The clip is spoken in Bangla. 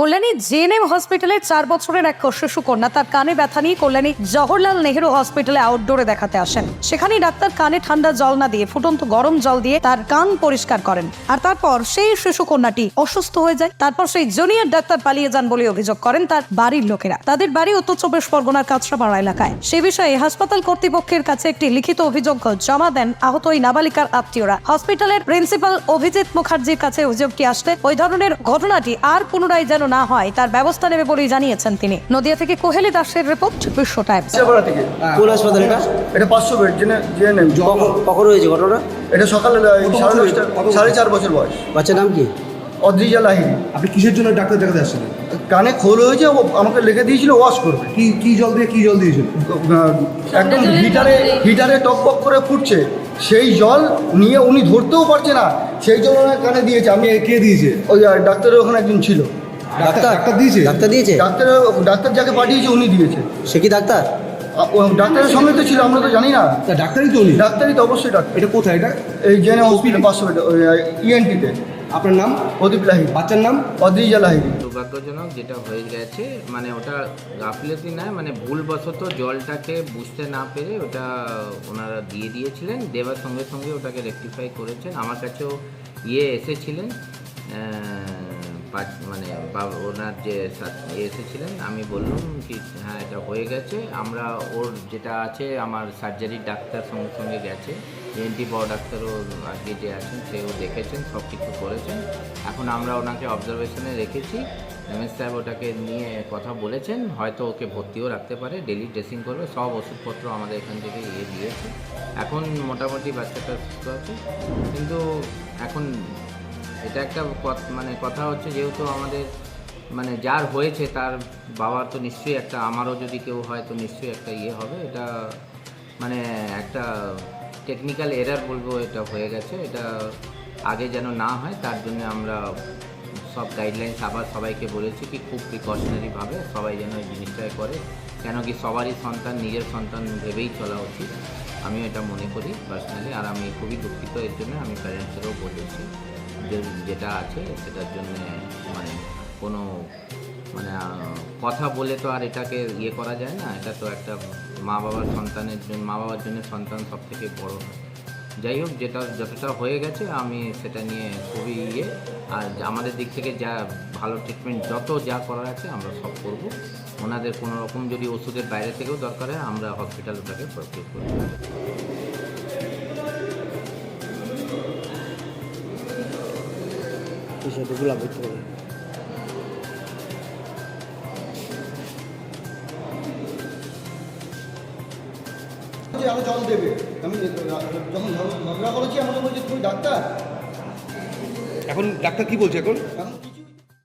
কল্যাণী জেএনএম হসপিটালে চার বছরের এক শিশু কন্যা তার কানে ব্যথা নিয়ে কল্যাণী জওহরলাল নেহেরু হসপিটালে আউটডোরে দেখাতে আসেন। সেখানে ডাক্তার কানে ঠান্ডা জল না দিয়ে, ফুটন্ত গরম জল দিয়ে তার কান পরিষ্কার করেন। আর তারপর সেই শিশু কন্যাটি অসুস্থ হয়ে যায়। তারপর সেই জুনিয়র ডাক্তার পালিয়ে যান বলে অভিযোগ করেন তার বাড়ির লোকেরা। তাদের বাড়ি উত্তর চব্বিশ পরগনার কাঁচরাপাড়া এলাকায়। সে বিষয়ে হাসপাতাল কর্তৃপক্ষের কাছে একটি লিখিত অভিযোগ জমা দেন আহত ওই নাবালিকার আত্মীয়রা। হসপিটালের প্রিন্সিপাল অভিজিৎ মুখার্জির কাছে অভিযোগটি আসতে ওই ধরনের ঘটনাটি আর পুনরায় যেন না হয় তার ব্যবস্থা নেবে বলেই জানিয়েছেন তিনি। নদিয়া থেকে কোহেলি দাসের রিপোর্ট বিশ্ব টাইমস। থেকে। কোন হাসপাতাল এটা? এটা পাঁচশো বেড জেনে জেনে নেন। কখন- কখন হয়েছে ঘটনা এটা সকালে সাড়ে দশটা সাড়ে চার বছর বয়স। বাচ্চার নাম কি? অদ্রিজা আপনি কিসের জন্য ডাক্তার দেখাতে কানে খোল হয়েছে ও আমাকে লিখে দিয়েছিল ওয়াশ করবে। কি কি জল দিয়ে কি জল দিয়েছিল? একদম হিটারে হিটারে করে ফুটছে। সেই জল নিয়ে উনি ধরতেও পারছে না। সেই জল কানে দিয়েছে আমি কে দিয়েছে। ওই ডাক্তারের ওখানে একজন ছিল। ডাক্তার ডাক্তার দিয়েছে? ডাক্তার দিয়েছে। ডাক্তার ডাক্তার যাকে পাঠিয়েছে উনি দিয়েছে। সে কি ডাক্তার? ডাক্তারের সঙ্গে তো ছিল আমরা তো জানি না। তা ডাক্তারই তো উনি। ডাক্তারই তো অবশ্যই ডাক্তার। এটা কোথায়? এটা এই জেনে হসপিটাল পাঁচশো ইএনটিতে আপনার নাম? প্রদীপ লাহিরি বাচ্চার নাম? অদ্রিজা লাহিরি দুর্ভাগ্যজনক যেটা হয়ে গেছে মানে ওটা গাফিলতি নয় মানে ভুলবশত জলটাকে বুঝতে না পেরে ওটা ওনারা দিয়ে দিয়েছিলেন দেওয়ার সঙ্গে সঙ্গে ওটাকে রেকটিফাই করেছেন। আমার কাছেও ইয়ে এসেছিলেন মানে ওনার যে ইয়ে এসেছিলেন, আমি বললাম কি হ্যাঁ এটা হয়ে গেছে। আমরা ওর যেটা আছে, আমার সার্জারির ডাক্তার সঙ্গে সঙ্গে গেছে। এনটি বড় ডাক্তারও আজকে যে আছেন, সেও দেখেছেন, সব কিছু করেছেন। এখন আমরা ওনাকে অবজারভেশনে রেখেছি। এমএস সাহেব ওটাকে নিয়ে কথা বলেছেন। হয়তো ওকে ভর্তিও রাখতে পারে ডেলি ড্রেসিং করবে, সব ওষুধপত্র আমাদের এখান থেকে ইয়ে দিয়েছে। এখন মোটামুটি বাচ্চাটা সুস্থ আছে। কিন্তু এখন এটা একটা মানে কথা হচ্ছে যেহেতু আমাদের মানে যার হয়েছে তার বাবার তো নিশ্চয়ই একটা, আমারও যদি কেউ হয় তো নিশ্চয়ই একটা ইয়ে হবে। এটা মানে একটা টেকনিক্যাল এরার বলব এটা হয়ে গেছে। এটা আগে যেন না হয় তার জন্য আমরা সব গাইডলাইন্স আবার সবাইকে বলেছি কি খুব প্রিকশনারিভাবে সবাই যেন এই জিনিসটাই করে। কেন কি সবারই সন্তান, নিজের সন্তান ভেবেই চলা উচিত। আমিও এটা মনে করি পার্সোনালি আর আমি খুবই দুঃখিত এর জন্য আমি প্যারেন্টসেরও বলেছি। যেটা আছে সেটার জন্য মানে কোনো মানে কথা বলে তো আর এটাকে ইয়ে করা যায় না। এটা তো একটা মা বাবার সন্তানের জন্য, মা বাবার জন্য সন্তান সব থেকে বড়। যাই হোক, যেটা, যতটা হয়ে গেছে আমি সেটা নিয়ে খুবই ইয়ে। আর আমাদের দিক থেকে যা ভালো ট্রিটমেন্ট যত যা করার আছে আমরা সব করব। ওনাদের কোনো রকম যদি ওষুধের বাইরে থেকেও দরকার হয়, আমরা হসপিটাল ওটাকে প্রস্তুত করব করতে হবে যে আরও জল দেবে। আমি যখন ঝগড়া করেছি আমাকে বলছে তুমি ডাক্তার? এখন ডাক্তার কি বলছে এখন